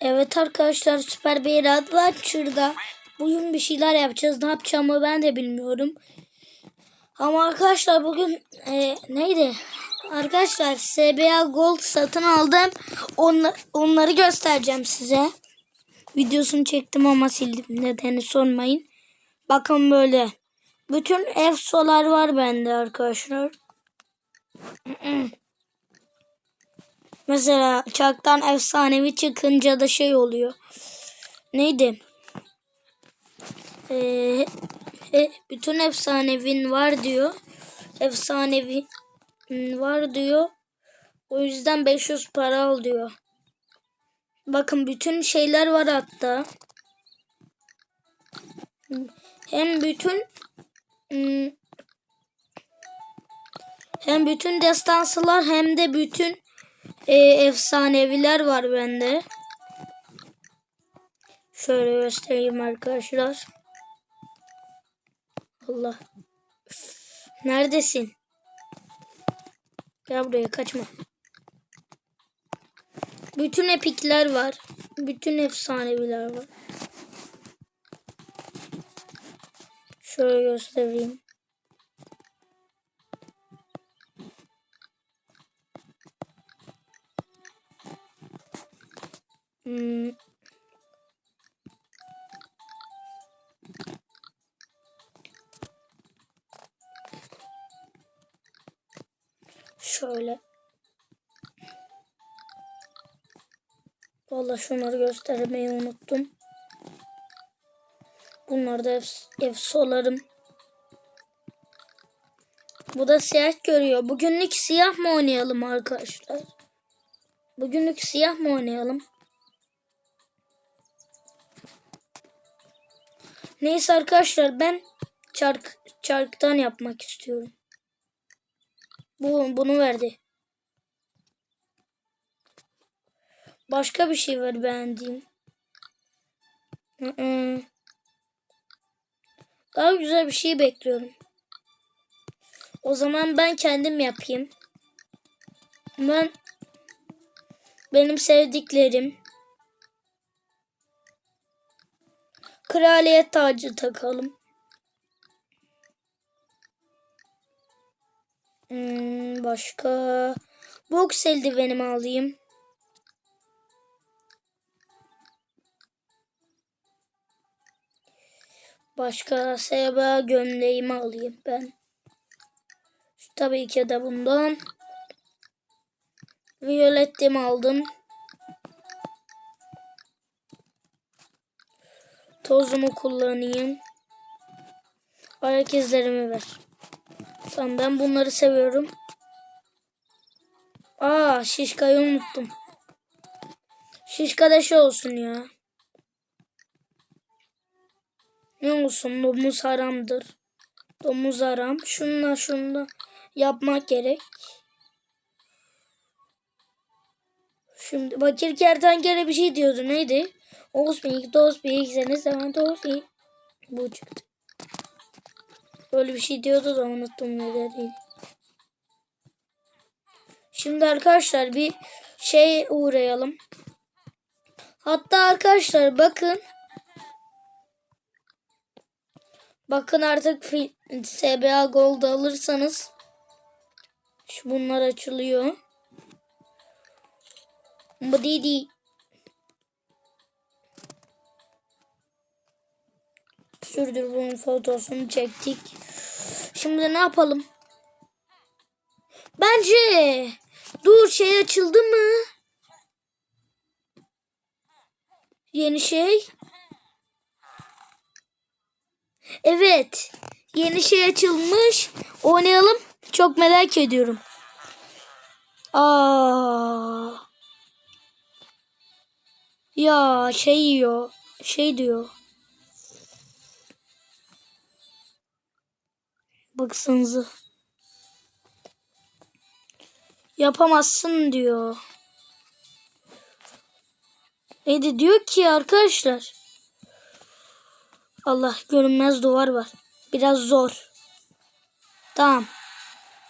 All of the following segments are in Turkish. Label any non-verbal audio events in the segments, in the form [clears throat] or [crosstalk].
Evet arkadaşlar Süper bir Adventure'da bugün bir şeyler yapacağız. Ne yapacağımı ben de bilmiyorum. Ama arkadaşlar bugün e, neydi? Arkadaşlar SBA Gold satın aldım. Onla, onları göstereceğim size. Videosunu çektim ama sildim. Nedeni sormayın. Bakın böyle. Bütün EFSO'lar var bende arkadaşlar. [clears throat] Mesela çaktan efsanevi çıkınca da şey oluyor. Neydi? Ee, bütün efsanevin var diyor. Efsanevi var diyor. O yüzden 500 para al diyor. Bakın bütün şeyler var hatta. Hem bütün ım, hem bütün destansılar hem de bütün e, efsaneviler var bende. Şöyle göstereyim arkadaşlar. Allah. Neredesin? Gel buraya kaçma. Bütün epikler var. Bütün efsaneviler var. Şöyle göstereyim. Hmm. Şöyle. Valla şunları göstermeyi unuttum. Bunlar da ef efsolarım. Bu da siyah görüyor. Bugünlük siyah mı oynayalım arkadaşlar? Bugünlük siyah mı oynayalım? Neyse arkadaşlar ben çark çarktan yapmak istiyorum. Bu bunu verdi. Başka bir şey var beğendiğim. Daha güzel bir şey bekliyorum. O zaman ben kendim yapayım. Ben benim sevdiklerim kraliyet tacı takalım. Hmm, başka boks eldivenimi alayım. Başka seba gömleğimi alayım ben. Tabii ki de bundan. Violet'imi aldım. Tozumu kullanayım. Ayak izlerimi ver. Tamam ben bunları seviyorum. Aa şişkayı unuttum. Şişka da şey olsun ya. Ne olsun domuz haramdır. Domuz haram. Şunla şunla yapmak gerek. Şimdi bakir kertenkele bir şey diyordu. Neydi? Osmik, Dosbik, seni seven Dosbik. Bu çıktı. Böyle bir şey diyordu da unuttum ne dedi. Şimdi arkadaşlar bir şey uğrayalım. Hatta arkadaşlar bakın. Bakın artık SBA Gold alırsanız şu bunlar açılıyor. Bu değil. Sürdür bunun fotosunu çektik. Şimdi ne yapalım? Bence dur şey açıldı mı? Yeni şey. Evet. Yeni şey açılmış. Oynayalım. Çok merak ediyorum. Aa. Ya şey yiyor. Şey diyor. Baksanıza. Yapamazsın diyor. Neydi diyor ki arkadaşlar. Allah görünmez duvar var. Biraz zor. Tamam.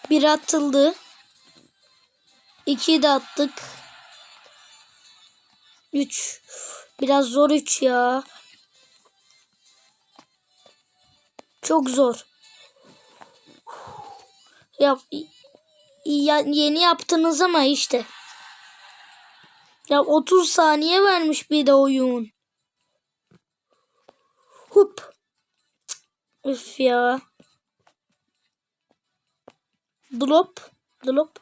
Bir atıldı. İki de attık. 3. Biraz zor 3 ya. Çok zor. Ya, ya yeni yaptınız ama işte. Ya 30 saniye vermiş bir de oyun. Hup. Üf ya. Drop. Drop.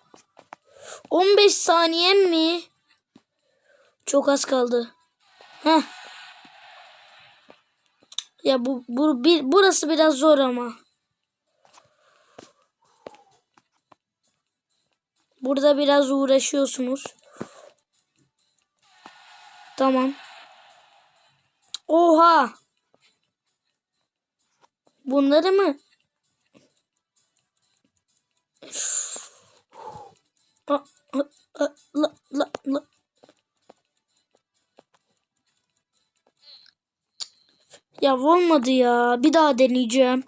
15 saniye mi? Çok az kaldı. Heh. Ya bu, bu bir, burası biraz zor ama. Burada biraz uğraşıyorsunuz. Tamam. Oha. Bunları mı? Ya olmadı ya. Bir daha deneyeceğim.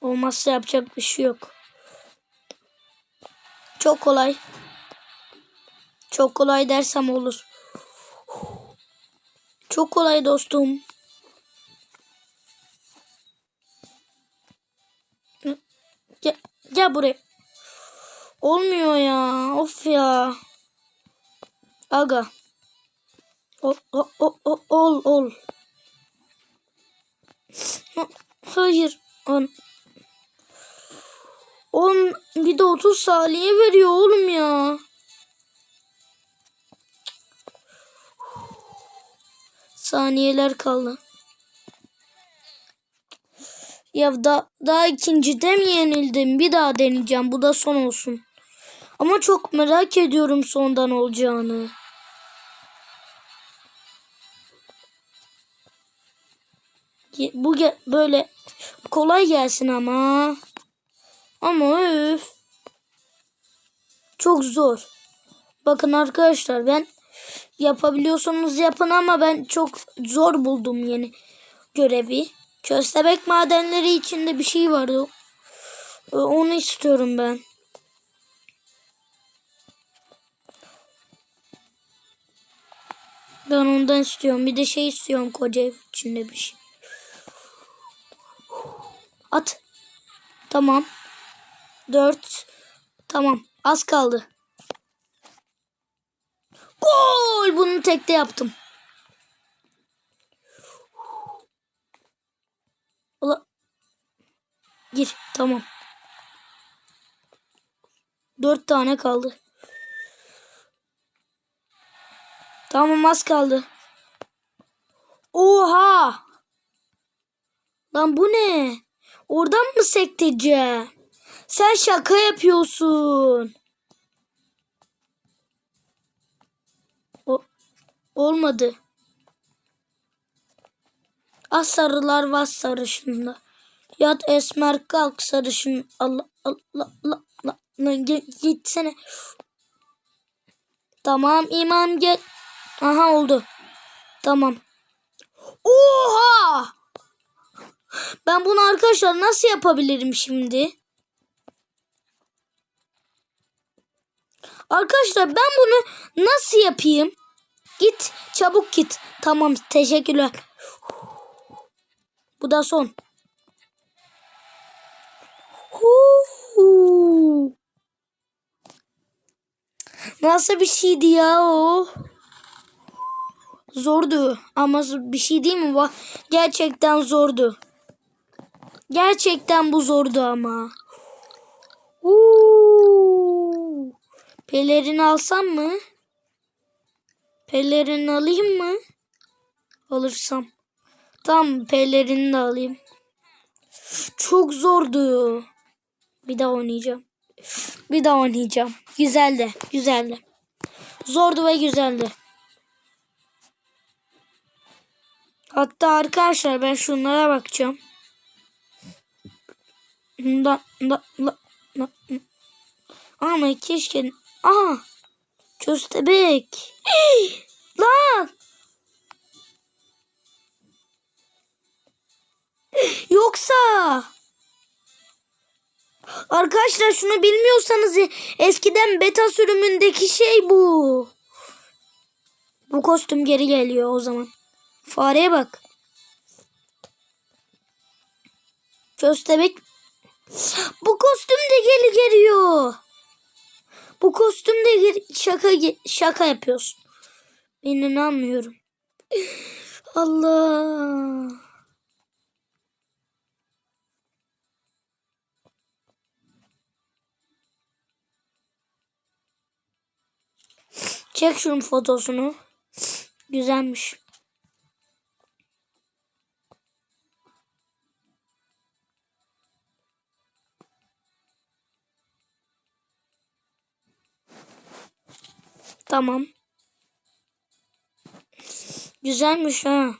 Olmazsa yapacak bir şey yok. Çok kolay. Çok kolay dersem olur. Çok kolay dostum. Gel, gel buraya. Olmuyor ya. Of ya. Aga. Ol, ol, ol, ol, ol. Hayır. On. 10 bir de 30 saniye veriyor oğlum ya. Saniyeler kaldı. Ya da daha ikincide mi yenildim? Bir daha deneyeceğim. Bu da son olsun. Ama çok merak ediyorum sondan olacağını. Bu böyle kolay gelsin ama. Ama öf. Çok zor. Bakın arkadaşlar ben yapabiliyorsanız yapın ama ben çok zor buldum yeni görevi. Köstebek madenleri içinde bir şey vardı. Ee, Onu istiyorum ben. Ben ondan istiyorum. Bir de şey istiyorum koca ev içinde bir şey. At. Tamam. Dört. Tamam. Az kaldı. Gol! Bunu tekte yaptım. Ula. Gir. Tamam. Dört tane kaldı. Tamam az kaldı. Oha! Lan bu ne? Oradan mı sektireceğim? Sen şaka yapıyorsun. O olmadı. Az sarılar var sarışınla. Yat esmer kalk sarışın. Allah Allah Allah. Allah. Gitsene. Tamam imam gel. Aha oldu. Tamam. Oha! Ben bunu arkadaşlar nasıl yapabilirim şimdi? Arkadaşlar ben bunu nasıl yapayım? Git çabuk git. Tamam teşekkürler. Bu da son. Nasıl bir şeydi ya o? Zordu ama bir şey değil mi? Gerçekten zordu. Gerçekten bu zordu ama. Uuu. Pelerin alsam mı? Pelerin alayım mı? Alırsam. Tamam pelerini de alayım. Çok zordu. Bir daha oynayacağım. Bir daha oynayacağım. Güzeldi. Güzeldi. Zordu ve güzeldi. Hatta arkadaşlar ben şunlara bakacağım. Da, da, da, da. Ama keşke... Aha! Köstebek. [gasps] Lan! [gasps] Yoksa... Arkadaşlar şunu bilmiyorsanız eskiden beta sürümündeki şey bu. kostüm geri geliyor o zaman. Fareye bak. Köstebek. [gasps] Bu kostüm de geri geliyor. Bu kostüm de geri- şaka şaka yapıyorsun. Ben inanmıyorum. [laughs] Allah. Çek şunun fotosunu. Güzelmiş. Tamam. Güzelmiş ha.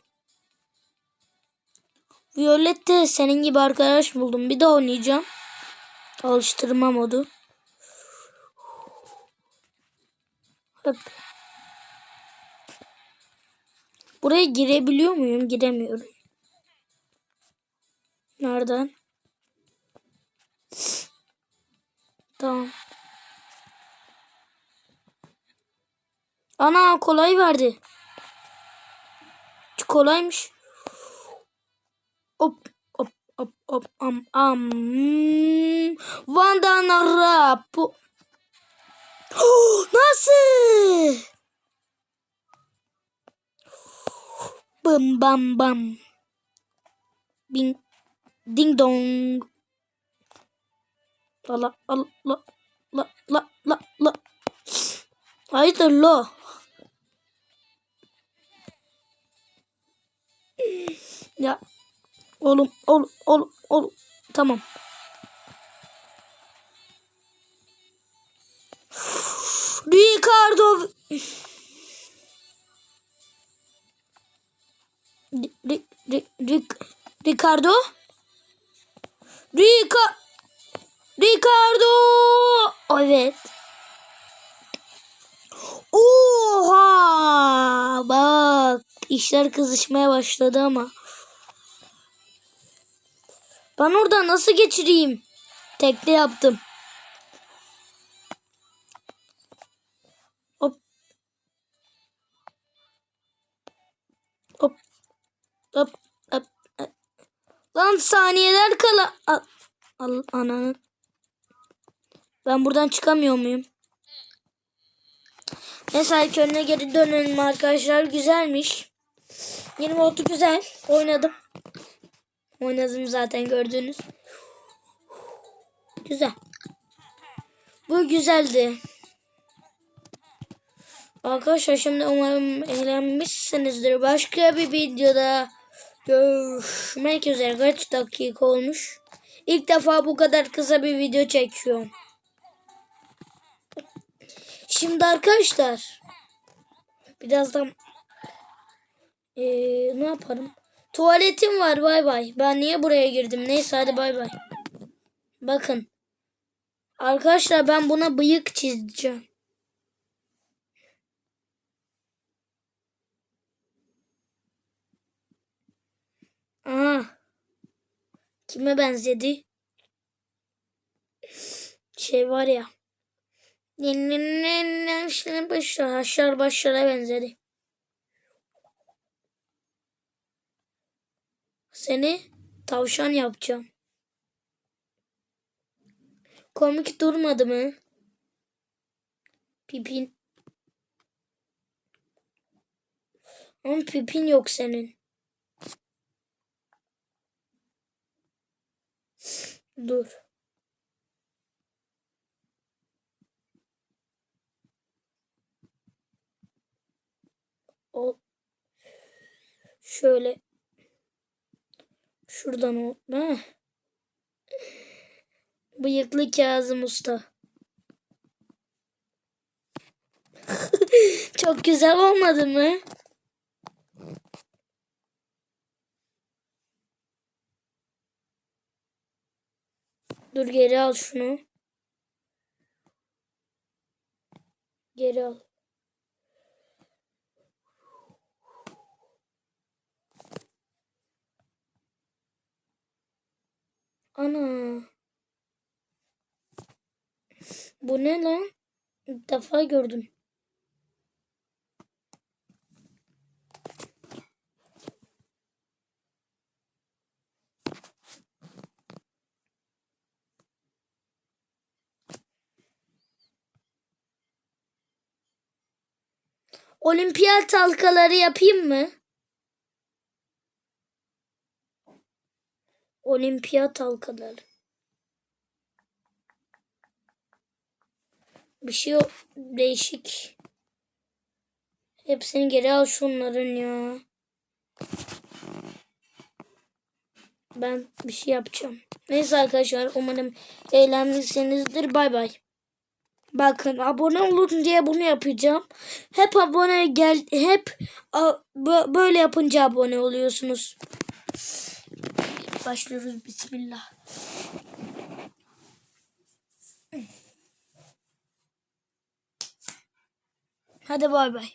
Violette senin gibi arkadaş buldum. Bir de oynayacağım. Alıştırma modu. Hop. Buraya girebiliyor muyum? Giremiyorum. Nereden? Tamam. Ana kolay verdi. Kolaymış. Hop hop hop hop am am. Vandana Bu. [gasps] Nasıl? Bam bam bam. Bing ding dong. La la la la la la la. Haydi lo. Ya oğlum oğlum oğlum oğlum tamam. Ricardo Ri, Ri, Ri, Ricardo Rica Ricardo Evet. Oha! Bak işler kızışmaya başladı ama. Ben orada nasıl geçireyim? Tekli yaptım. Hop. Hop. Hop. hop. Lan saniyeler kala. Al, al ananı. Ben buradan çıkamıyor muyum? Neyse ilk önüne geri dönelim arkadaşlar. Güzelmiş. 20 oldu güzel. Oynadım. Oynadım zaten gördünüz. Güzel. Bu güzeldi. Arkadaşlar şimdi umarım eğlenmişsinizdir. Başka bir videoda görüşmek üzere. Kaç dakika olmuş? İlk defa bu kadar kısa bir video çekiyorum. Şimdi arkadaşlar birazdan ee, ne yaparım? Tuvaletim var bay bay. Ben niye buraya girdim? Neyse hadi bay bay. Bakın. Arkadaşlar ben buna bıyık çizeceğim. Aha. Kime benzedi? Şey var ya. Haşlar başlara benzedi. Seni tavşan yapacağım. Komik durmadı mı? Pipin. Ama pipin yok senin. Dur. O şöyle şuradan o ha. Bıyıklı Kazım Usta. [laughs] Çok güzel olmadı mı? Dur geri al şunu. Geri al. Ana. Bu ne lan? İlk defa gördüm. Olimpiyat halkaları yapayım mı? Olimpiyat halkaları. Bir şey yok. Değişik. Hepsini geri al şunların ya. Ben bir şey yapacağım. Neyse arkadaşlar umarım eğlenmişsinizdir. Bay bay. Bakın abone olun diye bunu yapacağım. Hep abone gel hep böyle yapınca abone oluyorsunuz. Başlıyoruz bismillah. Hadi bay bay.